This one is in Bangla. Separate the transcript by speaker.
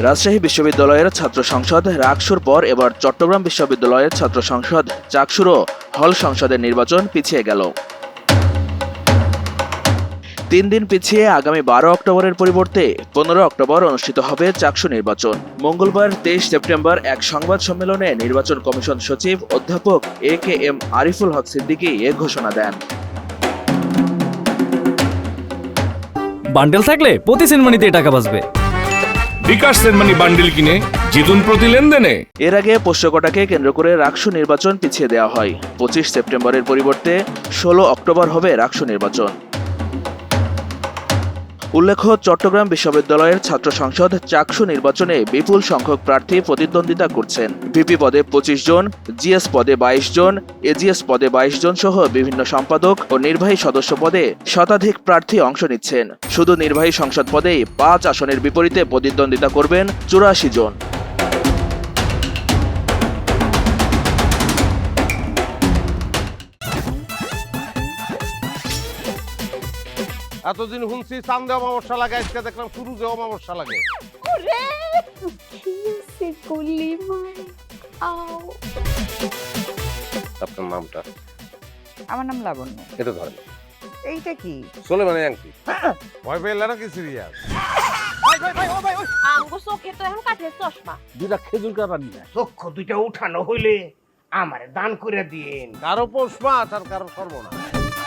Speaker 1: রাজশাহী বিশ্ববিদ্যালয়ের ছাত্র সংসদ রাকসুর পর এবার চট্টগ্রাম বিশ্ববিদ্যালয়ের ছাত্র সংসদ চাকসুরও হল সংসদের নির্বাচন পিছিয়ে গেল। তিন দিন পিছিয়ে আগামী বারো অক্টোবরের পরিবর্তে পনেরো অক্টোবর অনুষ্ঠিত হবে চাকসু নির্বাচন। মঙ্গলবার তেইশ সেপ্টেম্বর এক সংবাদ সম্মেলনে নির্বাচন কমিশন সচিব অধ্যাপক A K M Ariful Haque Siddiqui এ ঘোষণা দেন।
Speaker 2: বান্ডেল থাকলে প্রতি সেনমানিতে টাকা বাঁচবে।
Speaker 3: বিকাশ সেনমানি বান্ডিল কিনে জিতুন প্রতি লেনদেনে।
Speaker 1: এর আগে পোষ্যকটাকে কেন্দ্র করে রাকসু নির্বাচন পিছিয়ে দেওয়া হয়। পঁচিশ সেপ্টেম্বরের পরিবর্তে ষোলো অক্টোবর হবে রাকসু নির্বাচন। উল্লেখ্য, চট্টগ্রাম বিশ্ববিদ্যালয়ের ছাত্র সংসদ চাকসু নির্বাচনে বিপুল সংখ্যক প্রার্থী প্রতিদ্বন্দ্বিতা করছেন। ভিপি পদে পঁচিশ জন, জিএস পদে বাইশ জন, এজিএস পদে বাইশ জন সহ বিভিন্ন সম্পাদক ও নির্বাহী সদস্য পদে শতাধিক প্রার্থী অংশ নিচ্ছেন। শুধু নির্বাহী সংসদ পদেই পাঁচ আসনের বিপরীতে প্রতিদ্বন্দ্বিতা করবেন চুরাশি জন।
Speaker 4: এতদিন শুনছি চান্দে অমাবস্যা লাগে আজকে দেখলাম শুরুতে অমাবস্যা লাগে।
Speaker 5: ওরে কিসে গুলি মার আও।
Speaker 4: আপনার নামটা?
Speaker 6: আমার নাম লাবণ্য।
Speaker 4: এটা ধরেন।
Speaker 6: এইটা কি?
Speaker 4: চলে মানে আংটি। ভয় পেলে নাকি সিরিয়াস
Speaker 5: আমগো চোখে তো এখন কাঠের চশমা।
Speaker 4: দুটা খেজুর
Speaker 7: চক্ষু দুইটা উঠানো হইলে আমারে দান করে দিন।
Speaker 4: কারও পোষ মাছ আর কারও সর্বনাশ